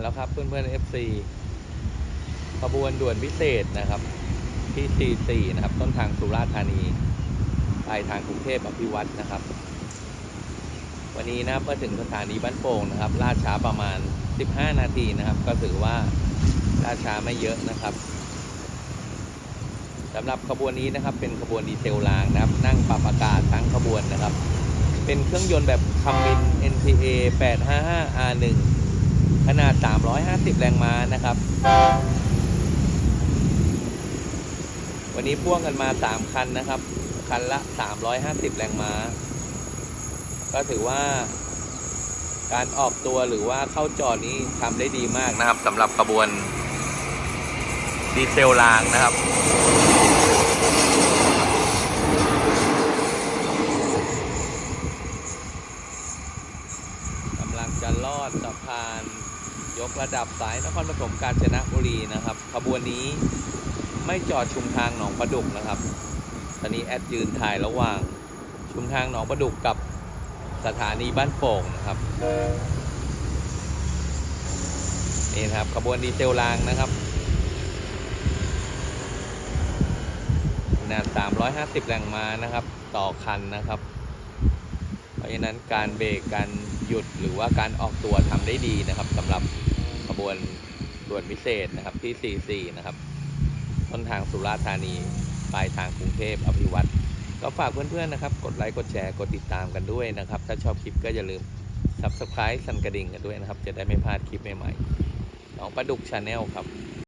แล้วครับเพื่อนๆ FC ขบวนด่วนพิเศษนะครับที่ 44 นะครับ ต้นทางสุราษฎร์ธานีปลายทางกรุงเทพอภิวัตนะครับ วันนี้นะครับก็ถึงสถานีบ้านโป่งนะครับล่าช้าประมาณ 15 นาทีนะครับ ก็ถือว่าล่าช้าไม่เยอะนะครับสำหรับขบวนนี้นะครับ เป็นขบวนดีเซลรางนะครับ นั่งปรับอากาศทั้งขบวนนะครับ เป็นเครื่องยนต์แบบคัมมิน NPA 855 R1 ขนาด 350 แรงม้านะครับ วันนี้พ่วงกันมา 3 คันนะครับ คันละ 350 แรงม้า ก็ถือว่าการออกตัวหรือว่าเข้าจอดนี้ทำได้ดีมากนะครับสำหรับขบวนดีเซลรางนะครับกำลังจะลอดสะพาน ยกระดับสายนครปฐมกาญจนบุรีนะครับขบวนนี้ไม่จอดชุมทางหนองประดุกนะครับ ตอนนี้แอดยืนถ่ายระหว่างชุมทางหนองประดุกกับสถานีบ้านโป่งนะครับนี่นะครับขบวนดีเซลรางนะครับขนาด 350 แรงม้านะครับ ต่อคันนะครับ เพราะฉะนั้นการเบรกการหยุดหรือว่าการออกตัวทำได้ดีนะครับสำหรับขบ วนด่วนพิเศษนะครับที่ 44 นะครับ ต้นทางสุราษฎร์ธานี ปลายทางกรุงเทพอภิวัตรก็ฝากเพื่อนๆนะครับ กดไลค์กดแชร์กดติดตามกันด้วยนะครับ ถ้าชอบคลิปก็อย่าลืม Subscribe สั่นกระดิ่งกันด้วยนะครับ จะได้ไม่พลาดคลิปใหม่ๆของประดุกชาแนลครับ